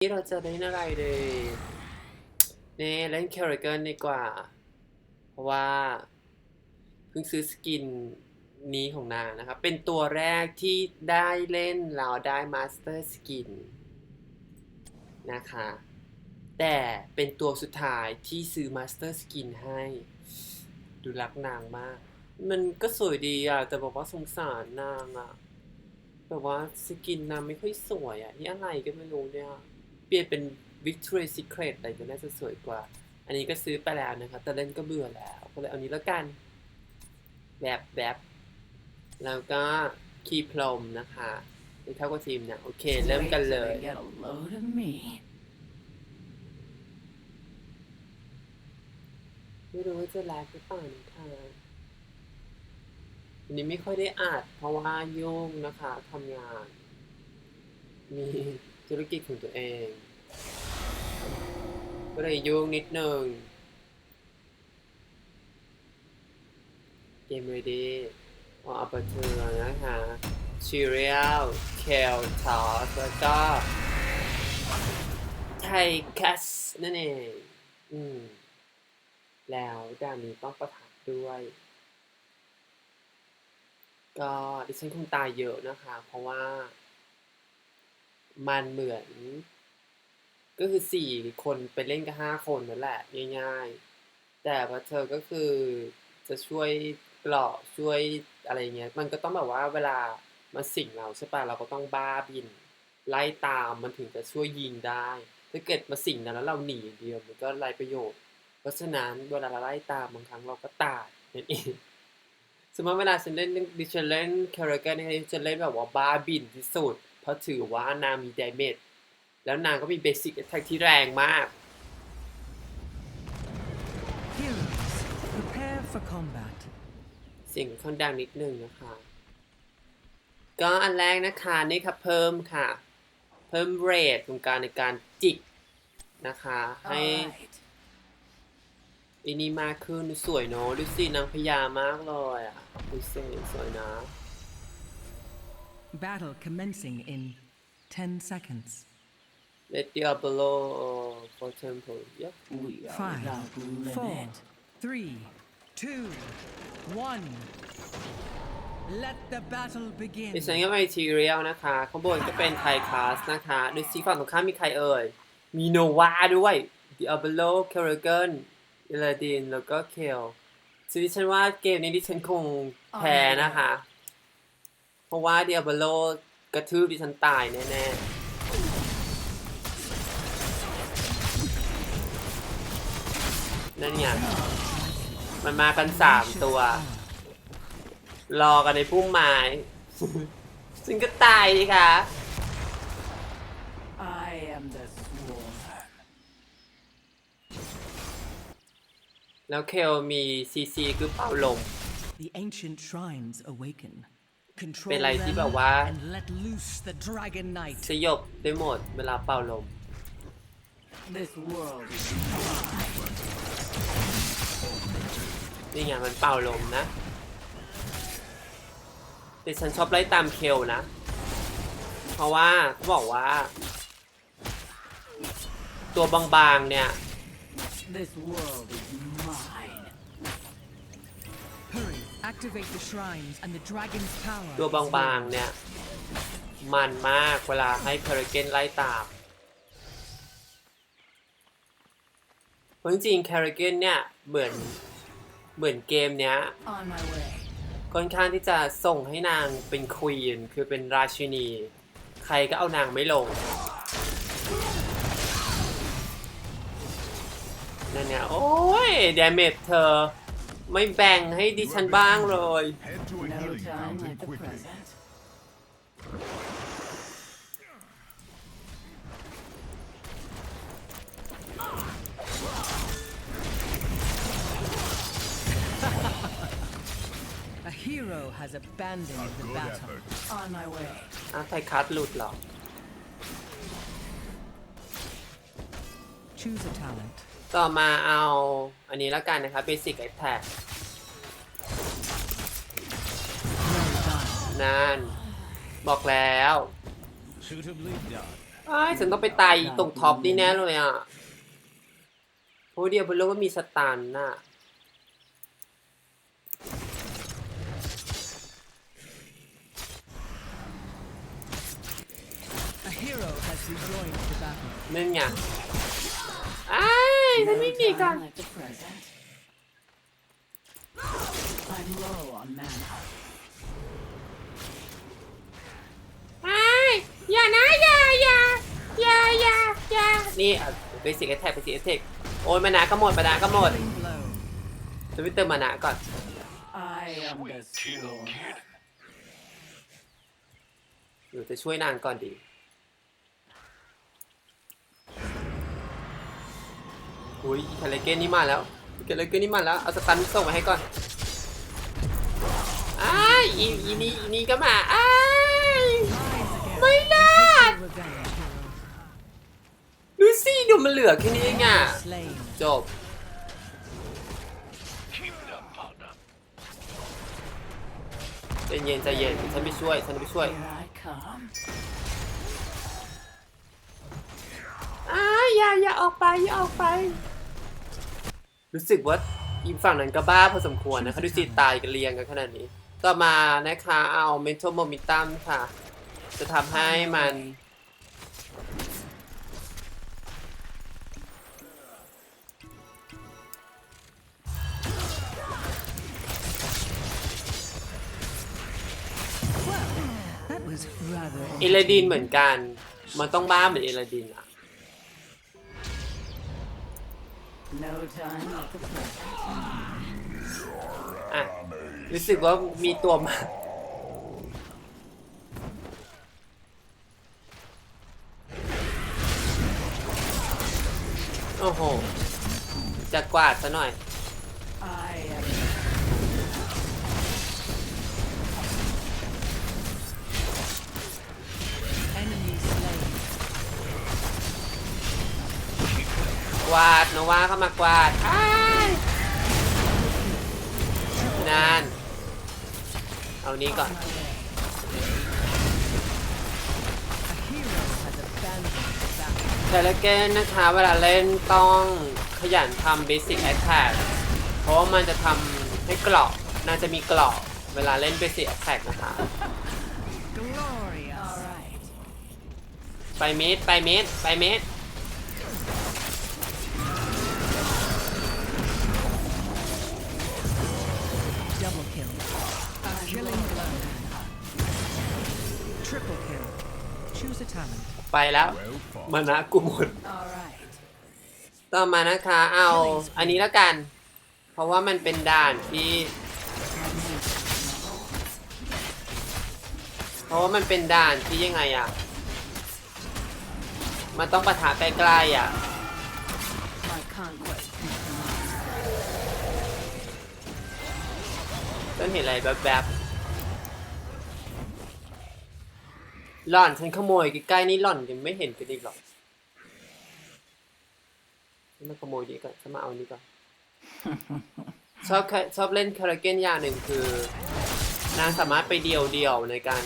นี่เราจะเล่นอะไรดีนี่เล่นแคริเกิลดีกว่า เพราะว่า เพิ่งซื้อสกินนี้ของนางนะครับ เป็นตัวแรกที่ได้เล่นแล้วได้มาสเตอร์สกินนะคะ แต่เป็นตัวสุดท้ายที่ซื้อมาสเตอร์สกินให้ ดูรักนางมาก มันก็สวยดีอะแต่บอกว่าสงสารนางอะแบบว่าสกินนางไม่ค่อยสวยอะนี่อะไรก็ไม่รู้เนี่ย เปลี่ยนเป็น Victory Secret อะไรก็น่าจะสวยกว่า อันนี้ก็ซื้อไปแล้วนะครับ แต่เล่นก็เบื่อแล้ว ก็เลยเอานี้แล้วกัน แบบแบบแล้วก็คีย์พรมนะคะไม่เท่ากับทีมเนี่ย โอเค เริ่มกันเลย Get a load of me. ไม่รู้ว่าจะไลฟ์หรือเปล่านะคะวันนี้ไม่ค่อยได้อัดเพราะว่ายุ่งนะคะทำงาน มี ธุรกิจของตัวเองก็เลยยุ่งนิดนึงเกม ready อออัปเทอร์นะคะชีเรียลเคลทอสแล้วก็ไทคัสนั่นเอง อืม แล้วด่านนี้ต้องประทับด้วย ก็ดิฉันคงตายเยอะนะคะ เพราะว่า มันเหมือน ก็คือสี่คนไปเล่นกับห้าคนนั่นแหละง่าย ๆ แต่ว่าเธอก็คือจะช่วยเกราะช่วยอะไรเงี้ย มันก็ต้องแบบว่าเวลามันสิ่งเราใช่ปะเราก็ต้องบ้าบิน ไล่ตามมันถึงจะช่วยยิงได้ ถ้าเกิดมาสิ่งนั้นแล้วเราหนีเดียวมันก็ไร้ประโยชน์ เพราะฉะนั้นเวลาเราไล่ตามบางครั้งเราก็ตายนั่นเองสมมติเวลาฉันเล่นดิฉันเล่นคาราเกนเนี่ฉันเล่นแบบว่าบ้าบินที่สุด ราะถือว่านางมีดาเมจแล้วนางก็มีเบสิกแท็กที่แรงมาก Heroes, prepare for combat. เสียงค่อนดังนิดนึงนะคะ ก็อันแรกนะคะนี่ค่ะเพิ่มค่ะ เพิ่มเรทของการในการจิกนะคะ ให้ Alright. อันนี้มากขึ้นดูสวยเนอะดูสินางพญามากเลยอะดูสิสวยนะ Battle commencing in 10 seconds. Let Diablo for temple yep We are Five, without four, limit. three, two, one. Let the battle begin. ดิฉันก็ไปทีเรียลนะคะ ข้างบนก็เป็นไทคลาสนะคะดูสิฝั่งตรงข้ามมีใครเอ่ย มีโนวาด้วย Diablo k a r a g o n เอลาดิน แล้วก็เคลซึ่งดิฉันว่าเกมนี้ดิฉันคงแพ้นะคะ เพราะว่า Diablo กระทืบดิฉันตายแน่ๆ นั่นไงมันมากันสามตัว รอกันในพุ่มไม้ซึ่งก็ตายดิคะ I am the swarm. แล้วเคลมีซีซีคือเป่าลม The ancient shrines awaken. Control เป็นอะไรที่ them แบบว่า and let loose the dragon knight. สยบได้หมดเวลาเป่าลม This world is นี่ไงมันเป่าลมนะแต่ฉันชอบไล่ตามเคลนะ เพราะว่าเขาบอกว่า ตัวบางๆเนี่ย this world is activate the shrines and the dragon's power. ตัว is บางๆ yours. เนี่ย มันมากเวลาให้คาราเกนไล่ตามเพราะจริงๆคาราเกนเนี่ย เหมือนเหมือนเกมเนี้ย On my way. ค่อนข้างที่จะส่งให้นางเป็นควีนคือเป็นราชินี ใครก็เอานางไม่ลง นั่นเนี่ย โอ้ยดเมจเธอ ไม่แบ่งให้ดิฉันบ้างเลย Head to a No healing time fountain like the quickly. present. A hero has abandoned the Good battle. effort. On my way. อ้าวไทคัสหลุดเหรอ Choose a talent. ต่อมาเอาอันนี้แล้วกันนะครับ Basic Attack Well done. นั่นบอกแล้ว Suitably done. ไอ้ายฉันต้องไปตายตรงท็อปนี่แน่เลยอะเพราะว่าเดียวเพราะว่ามีสตันน่ะ A hero has rejoined the battle. นั่นไงไอ้าย ฉันไม่มีก่อน Time like the present. I'm low on mana. ไอ้ายอย่านะอย่าอย่าอย่าอย่าอย่านี่เบสิกแอทแทกเบสิกแอทแทกโอ้ยมานาก็หมดมานาก็หมด Killing blow. จะไปเติมมานาก่อน I am the sworn. หรือจะช่วยนางก่อนดี อุ้ยคาเลเกนนี่มาแล้วคาเลเกนนี่มาแล้ว เอาสตันส่งมาให้ก่อนอ้ายอีอีนี่อีนี่ก็มาอ้ายไม่รอด Take your revenge, hero. ดูสิดูมันเหลือแค่นี้เองอะจบใจเย็นใจเย็นฉันไปช่วยฉันไปช่วยอ้าอย่าอย่าออกไปอย่าออกไป รู้สึกว่าอีกฝั่งนั้นก็บ้าพอสมควรนะคะดูสิตายกันเรียงกันขนาดนี้ ต่อมานะคะเอา mental momentum ค่ะ จะทำให้มัน That was rather เอลาดินเหมือนกัน มันต้องบ้าเหมือนเอลาดินอะ อะ รู้สึกว่ามีตัวมา โอ้โห จะกวาดซะหน่อย วาดนะว่าเข้ามากวาดอ้ายนาน เอานี้ก่อน A hero has abandoned the battle. แต่ละเกนนะคะ เวลาเล่นต้องขยันทำเบสิ c แอ t แท k เพราะว่ามันจะทำให้เกรอบน่าจะมีเกรอบเวลาเล่นเบสิ c แอ t แท k นะคะ Glorious. all right. ไปเมดไปเมดไปเมด kill. A killing blow. Triple kill. Choose a talent. ไปแล้ว มานะกูหมด All right. ต่อมานะคะเอาอันนี้แล้วกัน เพราะว่ามันเป็นด่านที่ เพราะว่ามันเป็นด่านที่ยังไงอะมันต้องปะทะใกล้ๆอะ ต้นเห็นอะไรแบบๆหล่อนฉันขโมยใกล้ๆนี่หล่อนยังไม่เห็นกันอีกหรอกฉันมาขโมยดีก่อนฉันมาเอานี้ก่อนชอบแค่ชอบเล่นคาราเกนอย่างหนึ่งคือ นางสามารถไปเดียวเดียวๆในการ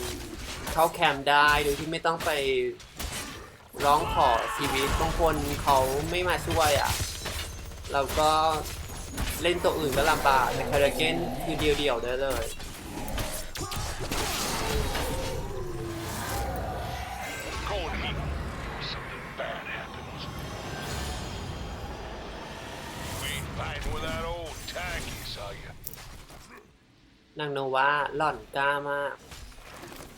เข้าแคมป์ได้โดยที่ไม่ต้องไปร้องขอชีวิตบางคนเขาไม่มาช่วยอะเราก็ เล่นตัวอื่นก็ลำบากแต่คาราเกนคือเดียวเดียวๆได้เลย Go and eat before something bad happens. You ain't fighting with that old tackies, are you? นางโนวาหล่อนกล้ามาก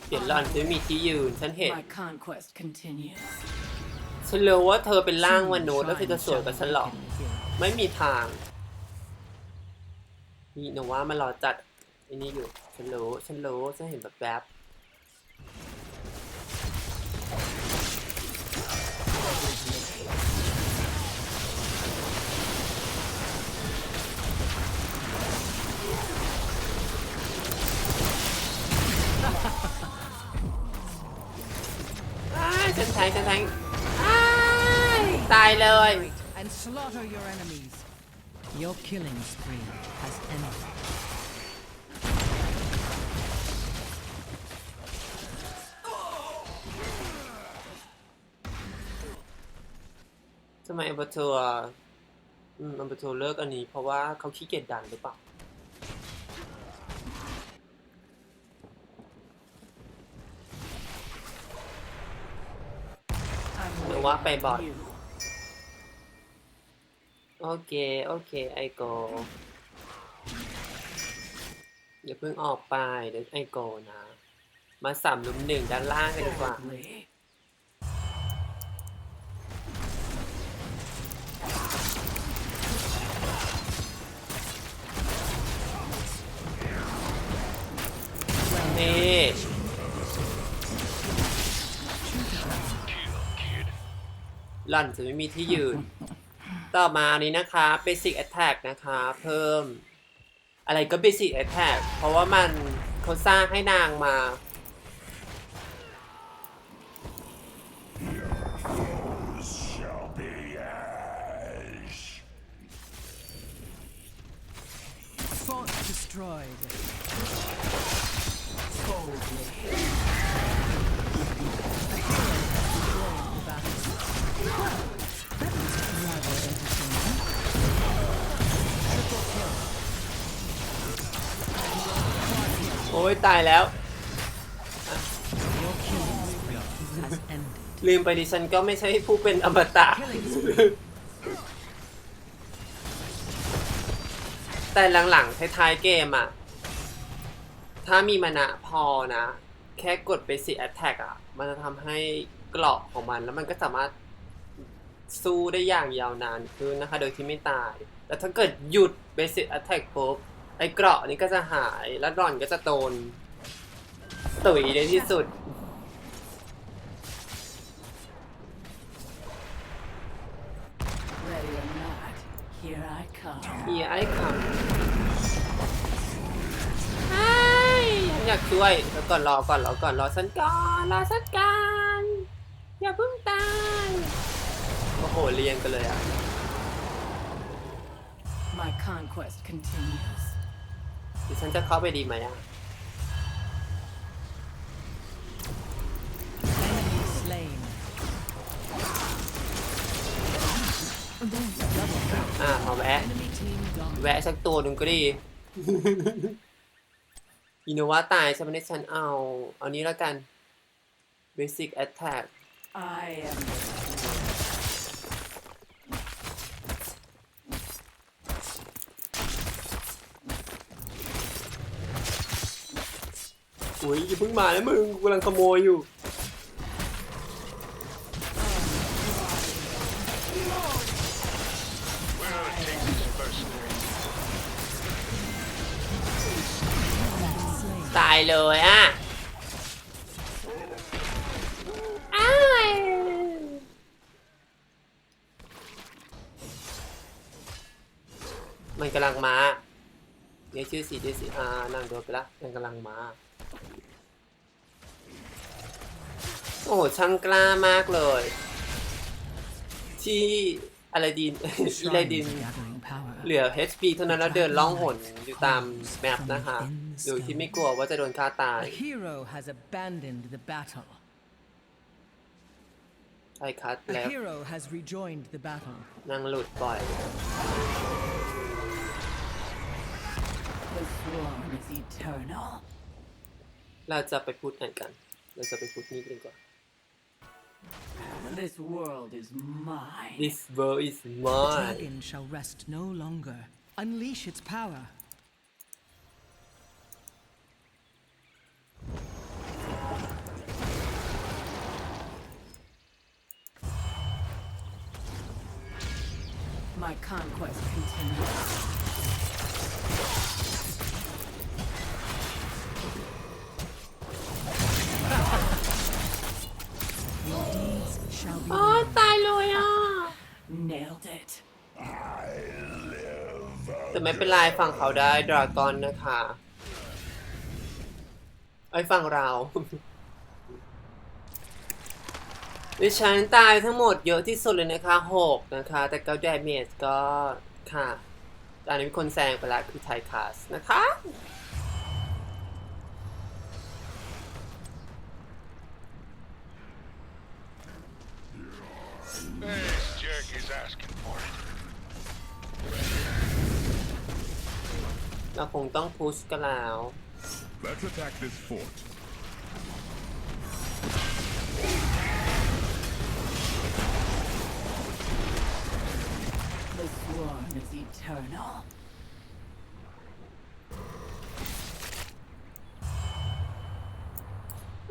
เห็นหล่อนจะไม่มีที่ยืน ฉันเห็น My conquest continues. ฉันรู้ว่าเธอเป็นร่างมนุษย์แล้วเธอจะสวยกว่าฉันหรอก Kill the hero. ไม่มีทาง นี่โนวามารอจัดไอ้นี่อยู่ ฉันรู้ฉันรู้ฉันเห็นแบบแบบอ้ายฉันแทงฉันแทงอ้ายตายเลย And slaughter your killing spree has ended. ทำไมอัมเบอร์ทัวอืมอัมเบอร์ทัวเลิกอันนี้ เพราะว่าเขาขี้เกียจดันหรือเปล่า หรือว่าไปบอ on โอเคโอเคไอโกอย่าเพิ่งออกไปเดี๋ยวไอโกนะ มาสามลุมหนึ่งด้านล่างกันดีกว่า นี่หล่อนจะไม่มีที่ยืน ต่อมานี้นะคะ Basic Attack นะคะ เพิ่ม อะไรก็ Basic Attack เพราะว่ามันเขาสร้างให้นางมา Fort destroyed. Boldly. ้ยตายแล้ว ลืมไปดิฉันก็ไม่ใช่ผู้เป็นอมตะ แต่หลังๆท้ายๆเกมอะถ้ามีมานะพอนะ แค่กด Basic Attack อะมันจะทำให้เกราะของมันแล้วมันก็สามารถสู้ได้อย่างยาวนานขึ้นนะคะ โดยที่ไม่ตาย แต่ถ้าเกิดหยุด Basic Attack ปุ๊บ ไอ้เกราะนี้ก็จะหายแล้วรอนก็จะโดนตุ๋ยในที่สุด Ready or not, here I come. เฮียไอ้คำไอ้ฉันอยากช่วยแล้วก่อนรอก่อนรอก่อนรอฉันก่อนรอฉันก่อนอย่าเพิ่งตายโอ้โหเรียงกันเลยอะ My conquest continues. ดิฉันจะเข้าไปดีไหมอะ Enemy slain. Double kill. อะมาแวะ Enemy team dominated. แวะสักตัวหนึ่งก็ดี อินโนวาตายใช่ไหมเนี่ยฉันเอา เอานี้แล้วกัน basic attack I am the อุ้ยอย่าเพิ่งมานะมึงกูกำลังขโมยอยู่ We're gonna take this mercenary. ตายเลยอะอ้ายมันกำลังมาเนี่ยชื่อสีดีสีอานั่งโดนไปละมันกำลังมา โอ้ช่างกล้ามากเลย ที่อะไรดิน อีไรดิน Shrine gathering power. เหลือ HP เท่านั้นแล้วเดินล่องหนอยู่ตามแมปนะคะโดยที่ไม่กลัวว่าจะโดนฆ่าตาย The hero has abandoned the battle. ใช่คัด A แล้ว hero has rejoined the battle. นั่งหลุดบ่อย the swarm is eternal. เราจะไปพูดไหนกัน เราจะไปพูดนี่กันดีกว่า This world is mine. This world is mine. The mine dragon shall rest no longer. Unleash its power. My conquest continues. แต่ไม่เป็นไรฝั่งเขาได้ดราก้อนนะคะไอ้ฝั่งเราดิฉันตายทั้งหมดเยอะที่สุดเลยนะคะหกนะคะ แต่ก็ดเมจก็ค่ะตอนนี้มีคนแซงไปแล้วคือไทคัสนะคะ ต้องพุชกันแล้ว Let's attack this fort. The swarm is eternal.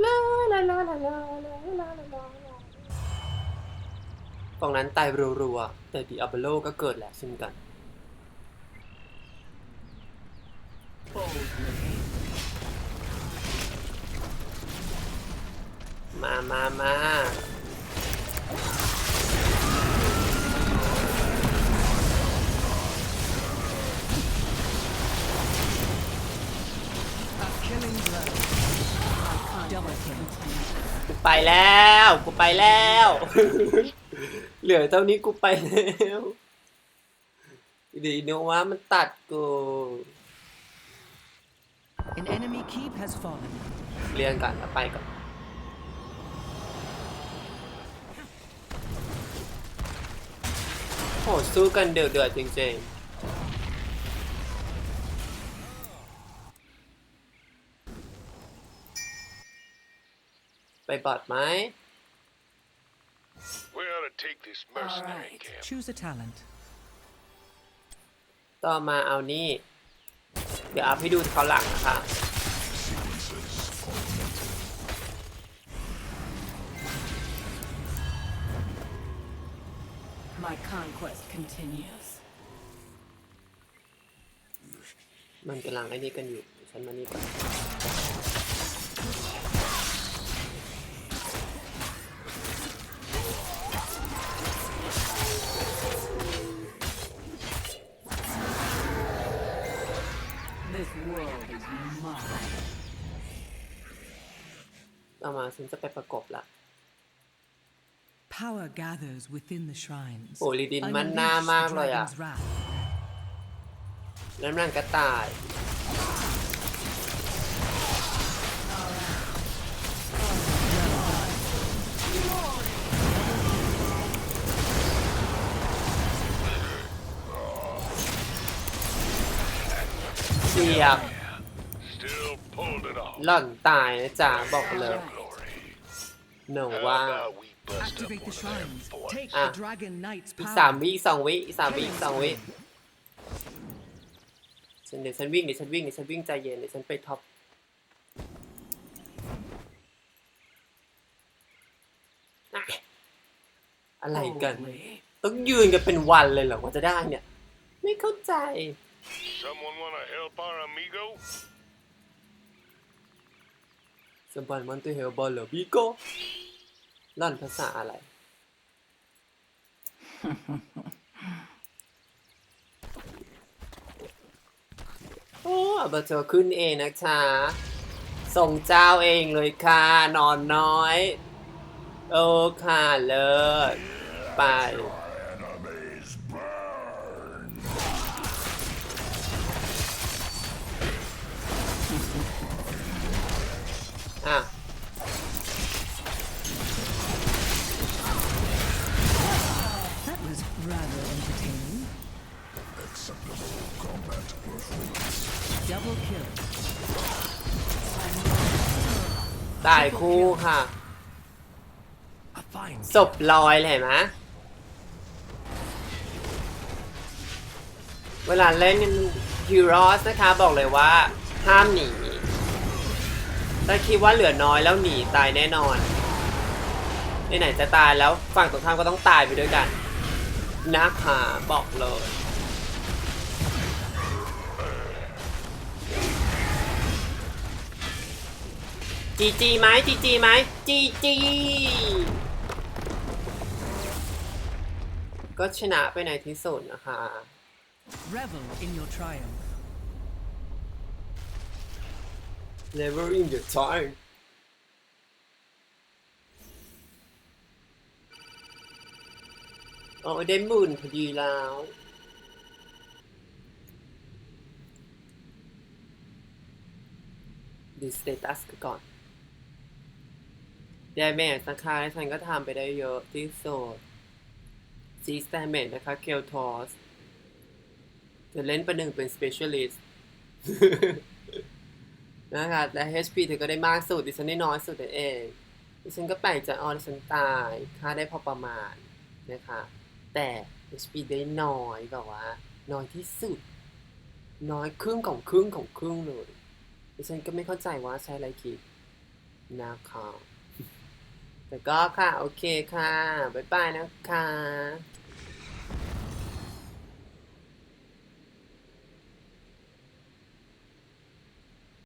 ลาลาลาลาลาลาลาลาลาฝั่งนั้นตายรัวๆแต่ดิอาเบโลก็เกิดแหละเช่นกัน Boldly. มามามา A killing blow. Double kill. กูไปแล้ว กูไปแล้ว เหลือเท่านี้กูไปแล้วดีโนว่ามันตัดกู An enemy keep has fallen. เรียนก่อนแล้วไปก่อน โหสู้กันเดือดเดือดจริงๆ ไปบอดไหม We ought to take this mercenary Alright. camp. Choose a talent. ต่อมาเอานี่ เดี๋ยวอัพให้ดูเขาหลังนะคะ My conquest continues. มันกำลังไอ้นี่กันอยู่เดี๋ยวฉันมานี่ก่อน This world is mine. ต่อมาฉันจะไปประกบละ Power gathers within the shrines. โอ้ลีดินมันหน้ามาก Unleash เลย the อะ dragon's wrath. แล้วนั่นก็ตาย เสียบ Still pulled it off. หล่อนตายนะจ๊ะบอกเลย Glory. หนู How ว่า about we bust up Activate the one of them shrines. forts? Take Ah. the dragon knight's อีก power. สามวิอีกสองวิอีกสามวิอีกสองวิฉันเดี๋ยวฉันวิ่งเดี๋ยวฉันวิ่งเดี๋ยวฉันวิ่งใจเย็นเดี๋ยวฉันไปท็อปอะอะไรกัน Boldly. ต้องยืนกันเป็นวันเลยเหรอกว่าจะได้เนี่ย ไม่เข้าใจ Someone want to help our amigo? สมบัติมันตัวเฮลบอลเหรอพี่โก้ ล่อนภาษาอะไร โอ้อาบาโจขึ้นเองนะคะ ส่งเจ้าเองเลยค่ะ นอนน้อย โอ้ค่ะเลิศไป อะ ตายคู่ค่ะ ศพลอยเลยเห็นไหมเวลาเล่นฮิโรสนะคะ บอกเลยว่า ห้ามหนีถ้าคิดว่าเหลือน้อยแล้วหนีตายแน่นอนไหนๆจะตายแล้วฝั่งตรงข้ามก็ต้องตายไปด้วยกันนะคะบอกเลย จีจีไหมจีจีไหมจีจีก็ชนะไปในที่สุดนะคะ Revel in your triumph. Never in the time โอ้ยได้หมื่นพอดีแล้วดูสเตตัสก่อน ดาเมจนะคะฉันก็ทำไปได้เยอะที่สุดซีส a ต a g e นะคะเคลทอสจะเล่นประหนึ่งเป็น specialist นะคะและ HP เธอก็ได้มากสุด ดิฉันได้น้อยสุดนั่เอง ดิฉันก็แปลกใจอ๋อดิฉันตาย ค่าได้พอประมาณนะคะ แต่ HP ได้น้อยแบบว่า น้อยที่สุด น้อยครึ่งของครึ่งของครึ่งเลย ดิฉันก็ไม่เข้าใจว่าใช้อะไรคิดนะคะ แต่ก็ค่ะ โอเคค่ะ บ๊ายบายนะคะ